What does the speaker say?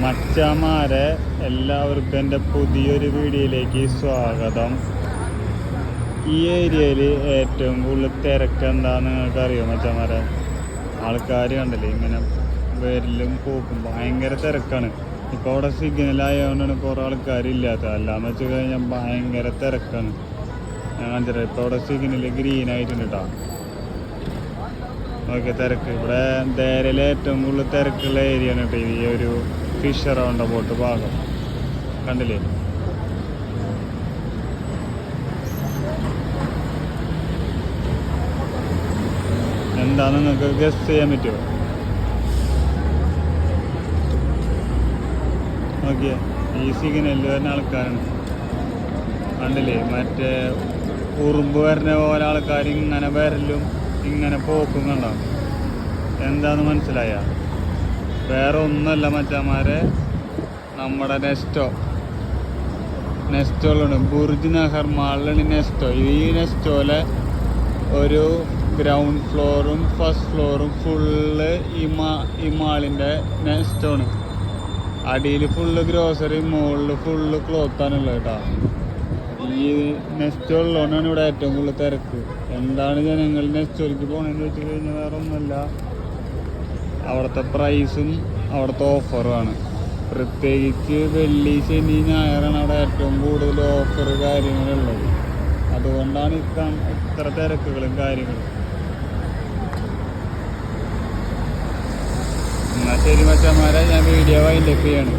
മച്ചമാരെ എല്ലാവർക്കും എന്റെ പുതിയൊരു വീഡിയോയിലേക്ക് സ്വാഗതം. ഈ ഏരിയയിൽ ഏറ്റവും കൂടുതൽ തിരക്ക് എന്താണെന്ന് നിങ്ങൾക്ക് അറിയോ മച്ചമാരെ? ആൾക്കാർ കണ്ടില്ലേ ഇങ്ങനെ വരലും പോക്കും ഭയങ്കര തിരക്കാണ്. ഇപ്പോൾ അവിടെ സിഗ്നൽ ആയതുകൊണ്ടാണ് കുറേ ആൾക്കാരില്ലാത്തത് അല്ലാന്ന് വെച്ച് കഴിഞ്ഞാൽ ഭയങ്കര തിരക്കാണ്. ഞാൻ കണ്ടിട്ട് ഇപ്പോൾ അവിടെ സിഗ്നൽ ഗ്രീൻ ആയിട്ടുണ്ട് കേട്ടോ ഓക്കെ തിരക്ക്. ഇവിടെ ദേരയിലെ ഏറ്റവും കൂടുതൽ തിരക്കുള്ള ഏരിയ ആണ് കേട്ടോ ഈ ഒരു ഫിഷ് അറൗണ്ട് ബോട്ട് ഭാഗം കണ്ടില്ലേ എന്താ നിങ്ങൾക്ക് ഗസ്റ്റ് ചെയ്യാൻ പറ്റുമോ ഓക്കെ ഈ എല്ലാ തന്നെ ആൾക്കാരാണ്. കണ്ടില്ലേ മറ്റേ ഉറുമ്പ് വരുന്ന പോലെ ആൾക്കാർ ഇങ്ങനെ വരലും ഇങ്ങനെ പോക്കും കണ്ടോ? എന്താന്ന് മനസ്സിലായ? വേറെ ഒന്നല്ല മറ്റന്മാരെ നമ്മുടെ നെസ്റ്റോ. നെസ്റ്റോയിലാണ് ബുർജ് നഹർ മാളിലാണ് നെസ്റ്റോ. ഈ നെസ്റ്റോയിലെ ഒരു ഗ്രൗണ്ട് ഫ്ലോറും ഫസ്റ്റ് ഫ്ലോറും ഫുള്ള് ഈ മാ ഈ മാളിന്റെ നെസ്റ്റോണ്. അടിയിൽ ഫുള്ള് ഗ്രോസറി മുകളിൽ ഫുള്ള് ക്ലോത്താണുള്ളത് കേട്ടോ. ഈ നെസ്റ്റോ ഉള്ളതുകൊണ്ടാണ് ഇവിടെ ഏറ്റവും കൂടുതൽ തിരക്ക്. എന്താണ് ജനങ്ങൾ നെസ്റ്റോയിലേക്ക് പോകണമെന്ന് വെച്ച് കഴിഞ്ഞാൽ വേറെ ഒന്നുമല്ല. അവിടുത്തെ പ്രൈസും അവിടുത്തെ ഓഫറുമാണ് പ്രത്യേകിച്ച് വെള്ളി ശനി ഞായറാണ് അവിടെ ഏറ്റവും കൂടുതൽ ഓഫർ കാര്യങ്ങളുള്ളത്. അതുകൊണ്ടാണ് ഇത്ര ഇത്ര തിരക്കുകളും കാര്യങ്ങളും. എന്നാൽ ശരി മച്ചന്മാരെ ഞാൻ വീഡിയോ വൈൻഡപ്പ് ചെയ്യാണ്.